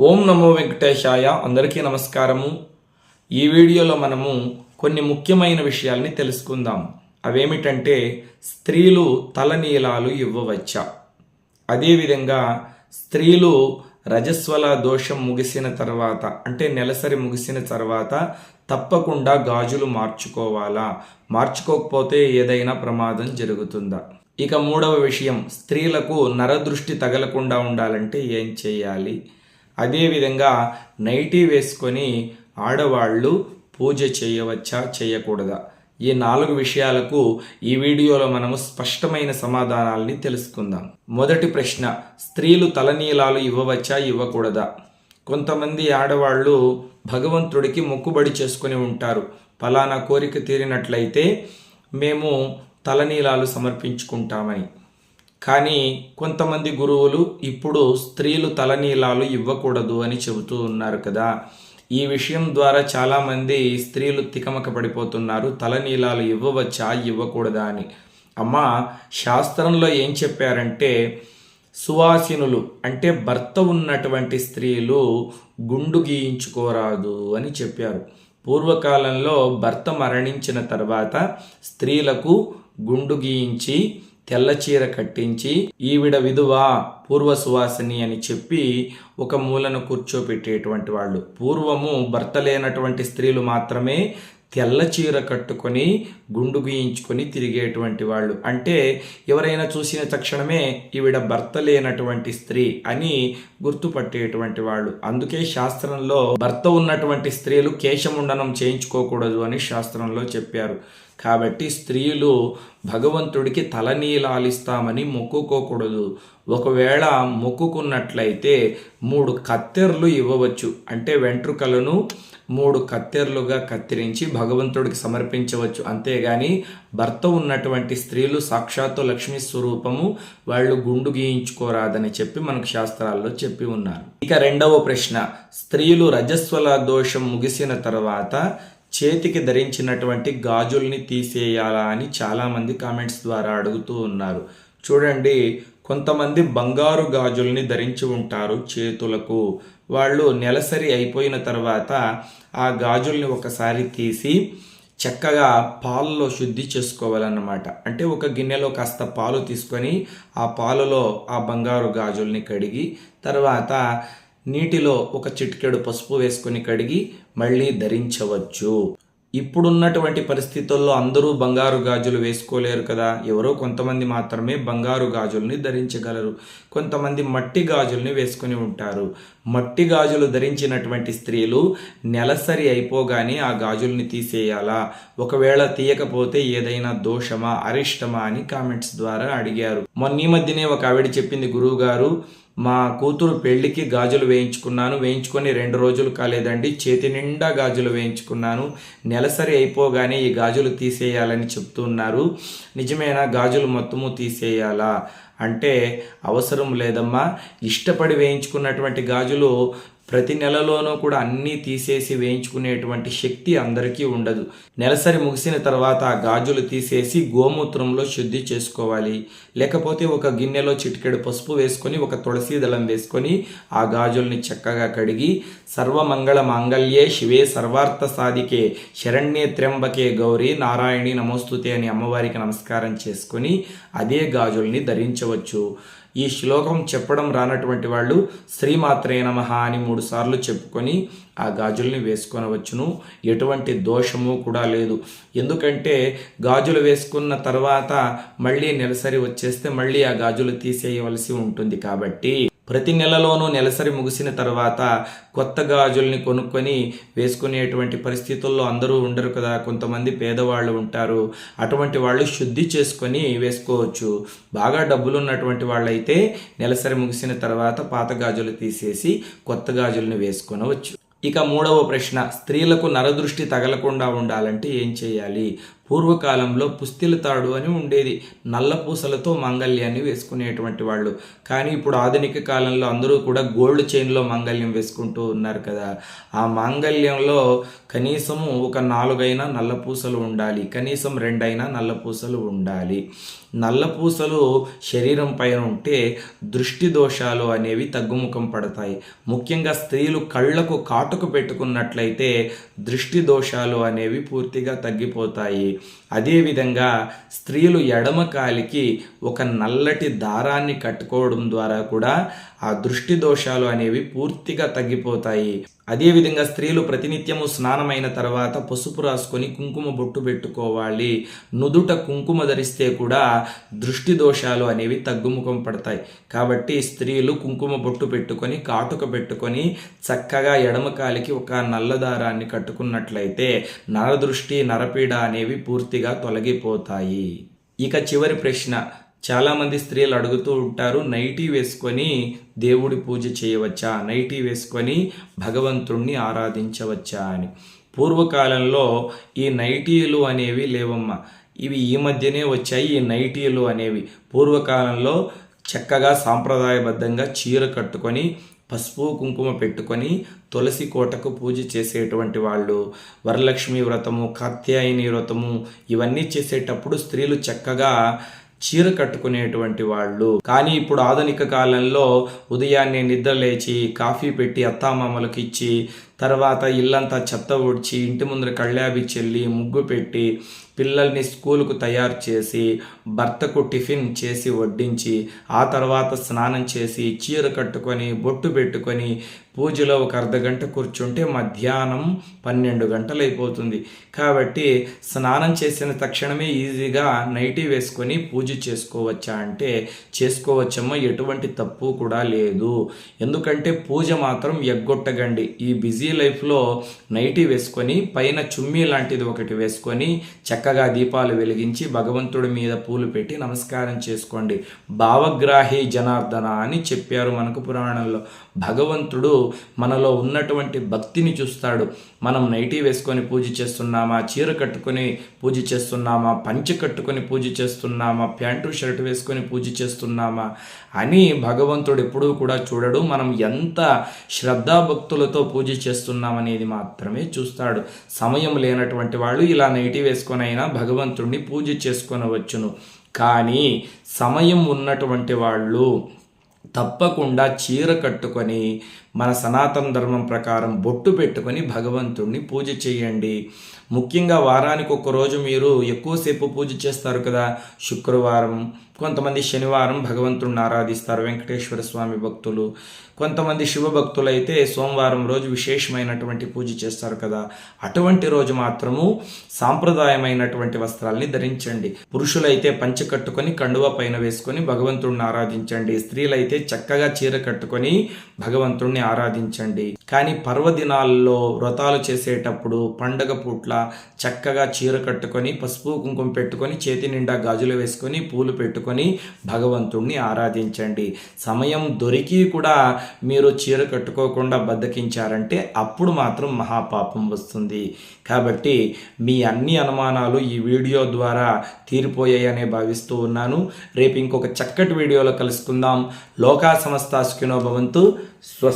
ఓం నమో వెంకటేశాయ. అందరికీ నమస్కారము. ఈ వీడియోలో మనము కొన్ని ముఖ్యమైన విషయాల్ని తెలుసుకుందాం. అవేమిటంటే స్త్రీలు తలనీలాలు ఇవ్వవచ్చా. అదేవిధంగా స్త్రీలు రజస్వల దోషం ముగిసిన తర్వాత అంటే నెలసరి ముగిసిన తర్వాత తప్పకుండా గాజులు మార్చుకోవాలా? మార్చుకోకపోతే ఏదైనా ప్రమాదం జరుగుతుందా? ఇక మూడవ విషయం స్త్రీలకు నరదృష్టి తగలకుండా ఉండాలంటే ఏం చేయాలి? అదేవిధంగా నైటీ వేసుకొని ఆడవాళ్ళు పూజ చేయవచ్చా చేయకూడదా? ఈ నాలుగు విషయాలకు ఈ వీడియోలో మనము స్పష్టమైన సమాధానాల్ని తెలుసుకుందాం. మొదటి ప్రశ్న స్త్రీలు తలనీలాలు ఇవ్వవచ్చా ఇవ్వకూడదా? కొంతమంది ఆడవాళ్ళు భగవంతుడికి మొక్కుబడి చేసుకుని ఉంటారు. ఫలానా కోరిక తీరినట్లయితే మేము తలనీలాలు సమర్పించుకుంటామని. కానీ కొంతమంది గురువులు ఇప్పుడు స్త్రీలు తలనీలాలు ఇవ్వకూడదు అని చెబుతూ ఉన్నారు కదా. ఈ విషయం ద్వారా చాలామంది స్త్రీలు తికమక పడిపోతున్నారు. తలనీలాలు ఇవ్వవచ్చా? ఇవ్వకూడదా అని. అమ్మ శాస్త్రంలో ఏం చెప్పారంటే సువాసినులు అంటే భర్త ఉన్నటువంటి స్త్రీలు గుండు గీయించుకోరాదు అని చెప్పారు. పూర్వకాలంలో భర్త మరణించిన తర్వాత స్త్రీలకు గుండు గీయించి తెల్ల చీర కట్టించి ఈవిడ విధువా పూర్వ సువాసిని అని చెప్పి ఒక మూలను కూర్చోపెట్టేటువంటి వాళ్ళు. పూర్వము భర్త లేనటువంటి స్త్రీలు మాత్రమే తెల్ల చీర కట్టుకొని గుండు గీయించుకొని తిరిగేటువంటి వాళ్ళు. అంటే ఎవరైనా చూసిన తక్షణమే ఈవిడ భర్త లేనటువంటి స్త్రీ అని గుర్తుపట్టేటువంటి వాళ్ళు. అందుకే శాస్త్రంలో భర్త ఉన్నటువంటి స్త్రీలు కేశముండనం చేయించుకోకూడదు అని శాస్త్రంలో చెప్పారు. కాబట్టి స్త్రీలు భగవంతుడికి తలనీలాలిస్తామని మొక్కుకోకూడదు. ఒకవేళ మొక్కుకున్నట్లయితే మూడు కత్తెర్లు ఇవ్వవచ్చు. అంటే వెంట్రుకలను మూడు కత్తెర్లుగా కత్తిరించి భగవంతుడికి సమర్పించవచ్చు. అంతేగాని భర్త ఉన్నటువంటి స్త్రీలు సాక్షాత్తు లక్ష్మీ స్వరూపము వాళ్ళు గుండు గీయించుకోరాదని చెప్పి మనకు శాస్త్రాల్లో చెప్పి ఉన్నారు. ఇక రెండవ ప్రశ్న స్త్రీలు రజస్వల దోషం ముగిసిన తర్వాత చేతికి ధరించినటువంటి గాజుల్ని తీసేయాలా అని చాలామంది కామెంట్స్ ద్వారా అడుగుతూ ఉన్నారు. చూడండి కొంతమంది బంగారు గాజుల్ని ధరించి ఉంటారు చేతులకు. వాళ్ళు నెలసరి అయిపోయిన తర్వాత ఆ గాజుల్ని ఒకసారి తీసి చక్కగా పాలలో శుద్ధి చేసుకోవాలన్నమాట. అంటే ఒక గిన్నెలో కాస్త పాలు తీసుకొని ఆ పాలలో ఆ బంగారు గాజుల్ని కడిగి తర్వాత నీటిలో ఒక చిటికెడు పసుపు వేసుకొని కడిగి మళ్ళీ ధరించవచ్చు. ఇప్పుడున్నటువంటి పరిస్థితుల్లో అందరూ బంగారు గాజులు వేసుకోలేరు కదా. ఎవరో కొంతమంది మాత్రమే బంగారు గాజుల్ని ధరించగలరు. కొంతమంది మట్టి గాజుల్ని వేసుకొని ఉంటారు. మట్టి గాజులు ధరించినటువంటి స్త్రీలు నెలసరి అయిపోగానే ఆ గాజుల్ని తీసేయాలా? ఒకవేళ తీయకపోతే ఏదైనా దోషమా అరిష్టమా అని కామెంట్స్ ద్వారా అడిగారు. మొన్న ఈ మధ్యనే ఒక ఆవిడ చెప్పింది గురువు గారు మా కూతురు పెళ్ళికి గాజులు వేయించుకున్నాను వేయించుకొని రెండు రోజులు కాలేదండి చేతి నిండా గాజులు వేయించుకున్నాను నెలసరి అయిపోగానే ఈ గాజులు తీసేయాలని చెప్తున్నారు నిజమేనా? గాజులు మొత్తము తీసేయాలా? అంటే అవసరం లేదమ్మా. ఇష్టపడి వేయించుకున్నటువంటి గాజులు ప్రతి నెలలోనూ కూడా అన్నీ తీసేసి వేయించుకునేటువంటి శక్తి అందరికీ ఉండదు. నెలసరి ముగిసిన తర్వాత ఆ గాజులు తీసేసి గోమూత్రంలో శుద్ధి చేసుకోవాలి. లేకపోతే ఒక గిన్నెలో చిటికెడు పసుపు వేసుకొని ఒక తులసి దళం వేసుకొని ఆ గాజుల్ని చక్కగా కడిగి సర్వమంగళ మాంగళ్యే శివే సర్వార్థ సాధికే శరణ్యే త్ర్యంబకే గౌరీ నారాయణి నమోస్తుతే అని అమ్మవారికి నమస్కారం చేసుకొని అదే గాజుల్ని ధరించవచ్చు. ఈ శ్లోకం చెప్పడం రానటువంటి వాళ్ళు శ్రీమాత్రే నమ అని మూడు సార్లు చెప్పుకొని ఆ గాజుల్ని వేసుకొనవచ్చును. ఎటువంటి దోషము కూడా లేదు. ఎందుకంటే గాజులు వేసుకున్న తర్వాత మళ్ళీ నెలసరి వచ్చేస్తే మళ్ళీ ఆ గాజులు తీసేయవలసి ఉంటుంది కాబట్టి ప్రతి నెలలోనూ నెలసరి ముగిసిన తర్వాత కొత్త గాజుల్ని కొనుక్కొని వేసుకునేటువంటి పరిస్థితుల్లో అందరూ ఉండరు కదా. కొంతమంది పేదవాళ్ళు ఉంటారు. అటువంటి వాళ్ళు శుద్ధి చేసుకొని వేసుకోవచ్చు. బాగా డబ్బులు ఉన్నటువంటి వాళ్ళైతే నెలసరి ముగిసిన తర్వాత పాత గాజులు తీసేసి కొత్త గాజుల్ని వేసుకొనవచ్చు. ఇక మూడవ ప్రశ్న స్త్రీలకు నరదృష్టి తగలకుండా ఉండాలంటే ఏం చేయాలి? పూర్వకాలంలో పుస్తిల తాడు అని ఉండేది. నల్ల పూసలతో మాంగల్యాన్ని వేసుకునేటువంటి వాళ్ళు. కానీ ఇప్పుడు ఆధునిక కాలంలో అందరూ కూడా గోల్డ్ చైన్లో మాంగల్యం వేసుకుంటూ ఉన్నారు కదా. ఆ మాంగల్యంలో కనీసము ఒక నాలుగైనా నల్ల పూసలు ఉండాలి. కనీసం రెండైనా నల్ల పూసలు ఉండాలి. నల్ల పూసలు శరీరం పైన ఉంటే దృష్టి దోషాలు అనేవి తగ్గుముఖం పడతాయి. ముఖ్యంగా స్త్రీలు కళ్ళకు కాటుకు పెట్టుకున్నట్లయితే దృష్టి దోషాలు అనేవి పూర్తిగా తగ్గిపోతాయి. అదేవిధంగా స్త్రీలు ఎడమ కాలికి ఒక నల్లటి దారాన్ని కట్టుకోవడం ద్వారా కూడా ఆ దృష్టి దోషాలు అనేవి పూర్తిగా తగ్గిపోతాయి. అదేవిధంగా స్త్రీలు ప్రతినిత్యము స్నానమైన తర్వాత పసుపు రాసుకొని కుంకుమ బొట్టు పెట్టుకోవాలి. నుదుట కుంకుమ ధరిస్తే కూడా దృష్టి దోషాలు అనేవి తగ్గుముఖం పడతాయి. కాబట్టి స్త్రీలు కుంకుమ బొట్టు పెట్టుకొని కాటుక పెట్టుకొని చక్కగా ఎడమకాలికి ఒక నల్లదారాన్ని కట్టుకున్నట్లయితే నరదృష్టి నరపీడ అనేవి పూర్తిగా తొలగిపోతాయి. ఇక చివరి ప్రశ్న చాలామంది స్త్రీలు అడుగుతూ ఉంటారు నైటీ వేసుకొని దేవుడి పూజ చేయవచ్చా? నైటీ వేసుకొని భగవంతుణ్ణి ఆరాధించవచ్చా? అని. పూర్వకాలంలో ఈ నైటీలు అనేవి లేవమ్మా. ఇవి ఈ మధ్యనే వచ్చాయి ఈ నైటీలు అనేవి. పూర్వకాలంలో చక్కగా సాంప్రదాయబద్ధంగా చీర కట్టుకొని పసుపు కుంకుమ పెట్టుకొని తులసి కోటకు పూజ చేసేటువంటి వాళ్ళు వరలక్ష్మి వ్రతము కాత్యాయని వ్రతము ఇవన్నీ చేసేటప్పుడు స్త్రీలు చక్కగా చీర కట్టుకునేటువంటి వాళ్ళు. కానీ ఇప్పుడు ఆధునిక కాలంలో ఉదయాన్నే నిద్రలేచి కాఫీ పెట్టి అత్తామామలకు ఇచ్చి తర్వాత ఇల్లంతా చెత్త ఊడ్చి ఇంటి ముందర కళ్ళాబి చెల్లి ముగ్గు పెట్టి పిల్లల్ని స్కూలుకు తయారు చేసి భర్తకు టిఫిన్ చేసి వడ్డించి ఆ తర్వాత స్నానం చేసి చీర కట్టుకొని బొట్టు పెట్టుకొని పూజలో ఒక అర్ధ గంట కూర్చుంటే మధ్యాహ్నం పన్నెండు గంటలు అయిపోతుంది. కాబట్టి స్నానం చేసిన తక్షణమే ఈజీగా నైటీ వేసుకొని పూజ చేసుకోవచ్చా అంటే చేసుకోవచ్చమ్మా ఎటువంటి తప్పు కూడా లేదు. ఎందుకంటే పూజ మాత్రం ఎగ్గొట్టగండి ఈ బిజీ లైఫ్లో నైటీ వేసుకొని పైన చుమ్మీ లాంటిది ఒకటి వేసుకొని చక్కగా దీపాలు వెలిగించి భగవంతుడి మీద పూలు పెట్టి నమస్కారం చేసుకోండి. భావగ్రాహి జనార్దన అని చెప్పారు మనకు పురాణంలో. భగవంతుడు మనలో ఉన్నటువంటి భక్తిని చూస్తాడు. మనం నైటీ వేసుకొని పూజ చేస్తున్నామా చీర కట్టుకొని పూజ చేస్తున్నామా పంచి కట్టుకొని పూజ చేస్తున్నామా ప్యాంటు షర్ట్ వేసుకొని పూజ చేస్తున్నామా అని భగవంతుడు ఎప్పుడూ కూడా చూడడు. మనం ఎంత శ్రద్ధాభక్తులతో పూజ చేస్తున్నామనేది మాత్రమే చూస్తాడు. సమయం లేనటువంటి వాళ్ళు ఇలా నైటీ వేసుకొని అయినా భగవంతుడిని పూజ చేసుకొనవచ్చును. కానీ సమయం ఉన్నటువంటి వాళ్ళు తప్పకుండా చీర కట్టుకొని మన సనాతన ధర్మం ప్రకారం బొట్టు పెట్టుకొని భగవంతుణ్ణి పూజ చేయండి. ముఖ్యంగా వారానికి ఒక రోజు మీరు ఎక్కువసేపు పూజ చేస్తారు కదా? శుక్రవారం కొంతమంది శనివారం భగవంతుడిని ఆరాధిస్తారు వెంకటేశ్వర స్వామి భక్తులు. కొంతమంది శివభక్తులు అయితే సోమవారం రోజు విశేషమైనటువంటి పూజ చేస్తారు కదా. అటువంటి రోజు మాత్రము సాంప్రదాయమైనటువంటి వస్త్రాల్ని ధరించండి. పురుషులైతే పంచ కట్టుకొని కండువ పైన వేసుకొని భగవంతుడిని ఆరాధించండి. స్త్రీలైతే చక్కగా చీర కట్టుకొని భగవంతుడిని ఆరాధించండి. కానీ పర్వదినాల్లో వ్రతాలు చేసేటప్పుడు పండగ పూట్ల చక్కగా చీర కట్టుకొని పసుపు కుంకుమ పెట్టుకొని చేతి నిండా గాజులు వేసుకొని పూలు పెట్టుకొని భగవంతుణ్ణి ఆరాధించండి. సమయం దొరికి కూడా మీరు చీర కట్టుకోకుండా బద్దకించారంటే అప్పుడు మాత్రం మహాపాపం వస్తుంది. కాబట్టి మీ అన్ని అనుమానాలు ఈ వీడియో ద్వారా తీరిపోయాయనే భావిస్తూ ఉన్నాను. రేపు ఇంకొక చక్కటి వీడియోలో కలుసుకుందాం. లోకా సంస్థ సుఖినో భవంతు. స్వస్తి